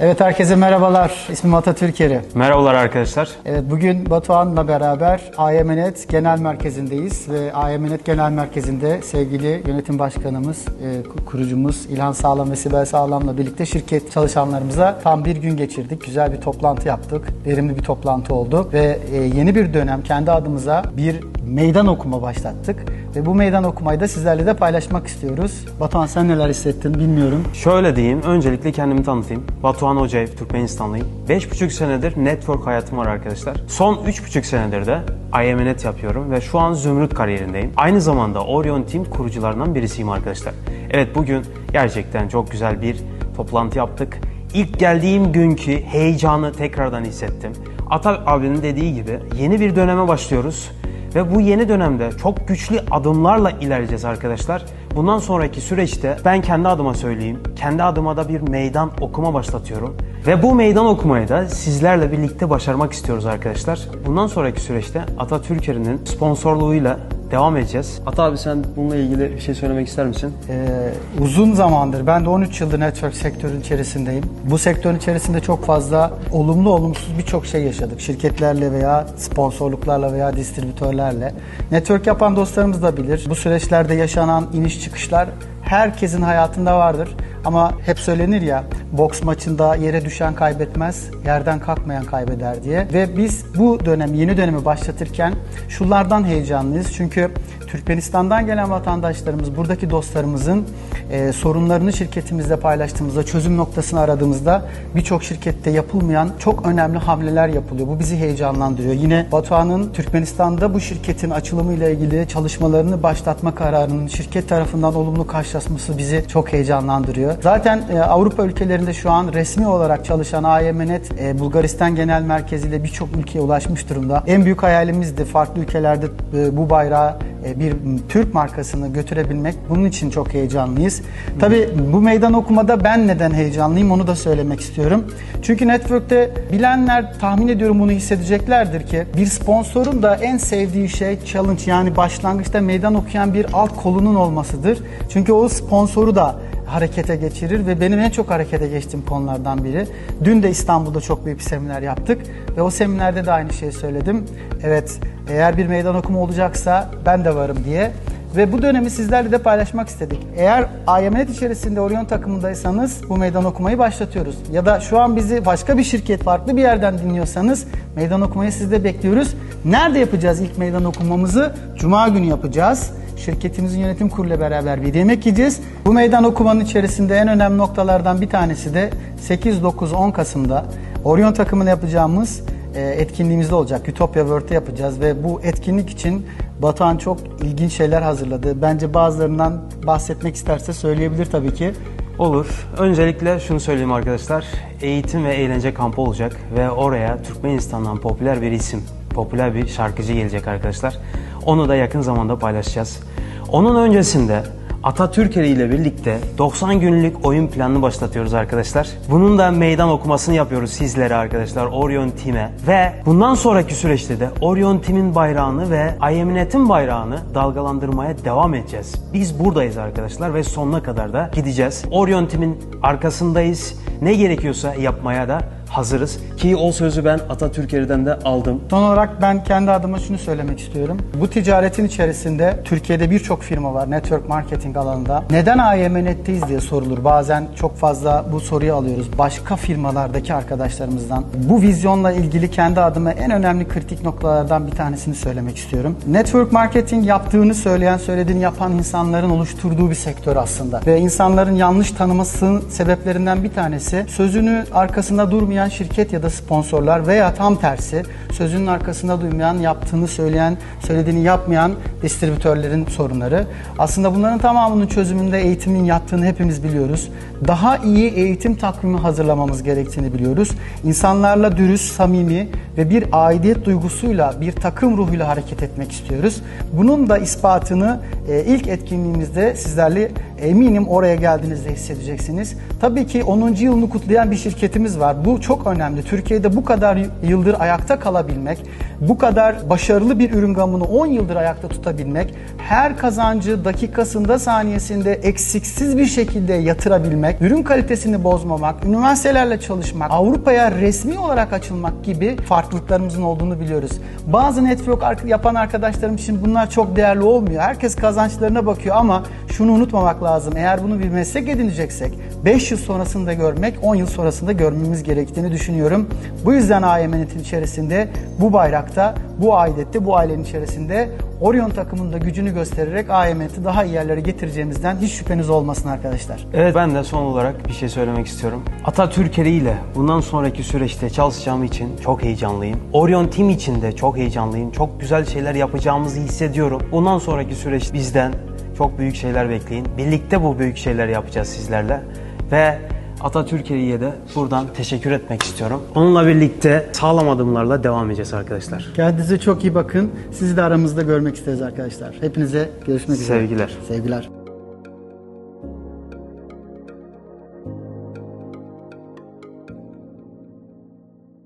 Evet herkese merhabalar. İsmim Atatürkeri. Merhabalar arkadaşlar. Evet bugün Batuhan'la beraber AYMNet Genel Merkezi'ndeyiz ve AYMNet Genel Merkezi'nde sevgili yönetim başkanımız, e, kurucumuz İlhan Sağlam ve Sibel Sağlam'la birlikte şirket çalışanlarımıza tam bir gün geçirdik. Güzel bir toplantı yaptık. Verimli bir toplantı oldu ve e, yeni bir dönem kendi adımıza bir meydan okuma başlattık. Ve bu meydan okumayı da sizlerle de paylaşmak istiyoruz. Batuhan sen neler hissettin bilmiyorum. Şöyle diyeyim, öncelikle kendimi tanıtayım. Batuhan Hocaev, Türkmenistanlıyım. 5,5 senedir network hayatım var arkadaşlar. Son 3,5 senedir de IMNet yapıyorum ve şu an Zümrüt kariyerindeyim. Aynı zamanda Orion Team kurucularından birisiyim arkadaşlar. Evet bugün gerçekten çok güzel bir toplantı yaptık. İlk geldiğim günkü heyecanı tekrardan hissettim. Ata abinin dediği gibi yeni bir döneme başlıyoruz. Ve bu yeni dönemde çok güçlü adımlarla ilerleyeceğiz arkadaşlar. Bundan sonraki süreçte ben kendi adıma söyleyeyim. Kendi adıma da bir meydan okuma başlatıyorum. Ve bu meydan okumayı da sizlerle birlikte başarmak istiyoruz arkadaşlar. Bundan sonraki süreçte Atatürk'ün sponsorluğuyla devam edeceğiz. Ata abi sen bununla ilgili bir şey söylemek ister misin? Ee, uzun zamandır, ben de 13 yıldır network sektörün içerisindeyim. Bu sektörün içerisinde çok fazla olumlu olumsuz birçok şey yaşadık. Şirketlerle veya sponsorluklarla veya distribütörlerle. Network yapan dostlarımız da bilir. Bu süreçlerde yaşanan iniş çıkışlar herkesin hayatında vardır. Ama hep söylenir ya boks maçında yere düşen kaybetmez, yerden kalkmayan kaybeder diye. Ve biz bu dönem, yeni dönemi başlatırken şunlardan heyecanlıyız. Çünkü Türkmenistan'dan gelen vatandaşlarımız, buradaki dostlarımızın e, sorunlarını şirketimizle paylaştığımızda, çözüm noktasını aradığımızda birçok şirkette yapılmayan çok önemli hamleler yapılıyor. Bu bizi heyecanlandırıyor. Yine Batuhan'ın Türkmenistan'da bu şirketin açılımıyla ilgili çalışmalarını başlatma kararının şirket tarafından olumlu karşılaşması bizi çok heyecanlandırıyor. Zaten e, Avrupa ülkelerinde şu an resmi olarak çalışan AYMNet e, Bulgaristan Genel Merkezi ile birçok ülkeye ulaşmış durumda. En büyük hayalimizdi farklı ülkelerde e, bu bayrağı bir Türk markasını götürebilmek. Bunun için çok heyecanlıyız. Tabii bu meydan okumada ben neden heyecanlıyım onu da söylemek istiyorum. Çünkü network'te bilenler tahmin ediyorum bunu hissedeceklerdir ki bir sponsorun da en sevdiği şey challenge yani başlangıçta meydan okuyan bir alt kolunun olmasıdır. Çünkü o sponsoru da harekete geçirir ve benim en çok harekete geçtiğim konulardan biri. Dün de İstanbul'da çok büyük bir seminer yaptık ve o seminerde de aynı şeyi söyledim. Evet eğer bir meydan okuma olacaksa ben de varım diye. Ve bu dönemi sizlerle de paylaşmak istedik. Eğer IMNet içerisinde Orion takımındaysanız bu meydan okumayı başlatıyoruz. Ya da şu an bizi başka bir şirket, farklı bir yerden dinliyorsanız meydan okumayı sizde bekliyoruz. Nerede yapacağız ilk meydan okumamızı? Cuma günü yapacağız şirketimizin yönetim kurulu beraber bir yemek yiyeceğiz. Bu meydan okumanın içerisinde en önemli noktalardan bir tanesi de 8, 9, 10 Kasım'da Orion takımını yapacağımız e, etkinliğimizde olacak. Utopia World'te yapacağız ve bu etkinlik için Batuhan çok ilginç şeyler hazırladı. Bence bazılarından bahsetmek isterse söyleyebilir tabii ki. Olur. Öncelikle şunu söyleyeyim arkadaşlar. Eğitim ve eğlence kampı olacak ve oraya Türkmenistan'dan popüler bir isim, popüler bir şarkıcı gelecek arkadaşlar. Onu da yakın zamanda paylaşacağız. Onun öncesinde Atatürkeri ile birlikte 90 günlük oyun planını başlatıyoruz arkadaşlar. Bunun da meydan okumasını yapıyoruz sizlere arkadaşlar Orion Team'e. Ve bundan sonraki süreçte de Orion Team'in bayrağını ve IMNet'in bayrağını dalgalandırmaya devam edeceğiz. Biz buradayız arkadaşlar ve sonuna kadar da gideceğiz. Orion Team'in arkasındayız. Ne gerekiyorsa yapmaya da hazırız. Ki o sözü ben Atatürk'eriden de aldım. Son olarak ben kendi adıma şunu söylemek istiyorum. Bu ticaretin içerisinde Türkiye'de birçok firma var network marketing alanında. Neden AYMNet'teyiz diye sorulur. Bazen çok fazla bu soruyu alıyoruz. Başka firmalardaki arkadaşlarımızdan. Bu vizyonla ilgili kendi adıma en önemli kritik noktalardan bir tanesini söylemek istiyorum. Network marketing yaptığını söyleyen, söylediğini yapan insanların oluşturduğu bir sektör aslında. Ve insanların yanlış tanımasının sebeplerinden bir tanesi sözünü arkasında durmayan şirket ya da sponsorlar veya tam tersi sözünün arkasında duymayan, yaptığını söyleyen, söylediğini yapmayan distribütörlerin sorunları. Aslında bunların tamamının çözümünde eğitimin yattığını hepimiz biliyoruz. Daha iyi eğitim takvimi hazırlamamız gerektiğini biliyoruz. İnsanlarla dürüst, samimi ve bir aidiyet duygusuyla, bir takım ruhuyla hareket etmek istiyoruz. Bunun da ispatını e, ilk etkinliğimizde sizlerle eminim oraya geldiğinizde hissedeceksiniz. Tabii ki 10. yılını kutlayan bir şirketimiz var. Bu çok önemli. Türkiye'de bu kadar yıldır ayakta kalabilmek, bu kadar başarılı bir ürün gamını 10 yıldır ayakta tutabilmek, her kazancı dakikasında, saniyesinde eksiksiz bir şekilde yatırabilmek, ürün kalitesini bozmamak, üniversitelerle çalışmak, Avrupa'ya resmi olarak açılmak gibi farklılıklarımızın olduğunu biliyoruz. Bazı network yapan arkadaşlarım için bunlar çok değerli olmuyor. Herkes kazançlarına bakıyor ama şunu unutmamak lazım. Eğer bunu bir meslek edineceksek 5 yıl sonrasında görmek, 10 yıl sonrasında görmemiz gerektiğini düşünüyorum. Bu yüzden AYM'nin içerisinde bu bayrakta, bu aidette, bu ailenin içerisinde Orion takımında gücünü göstererek AYM'yi daha iyi yerlere getireceğimizden hiç şüpheniz olmasın arkadaşlar. Evet ben de son olarak bir şey söylemek istiyorum. Atatürk'eri ile bundan sonraki süreçte çalışacağım için çok heyecanlıyım. Orion Team için de çok heyecanlıyım. Çok güzel şeyler yapacağımızı hissediyorum. Bundan sonraki süreç bizden çok büyük şeyler bekleyin. Birlikte bu büyük şeyler yapacağız sizlerle. Ve Atatürk'eriye de buradan teşekkür etmek istiyorum. Onunla birlikte sağlam adımlarla devam edeceğiz arkadaşlar. Kendinize çok iyi bakın. Sizi de aramızda görmek isteriz arkadaşlar. Hepinize görüşmek üzere. Sevgiler. Sevgiler.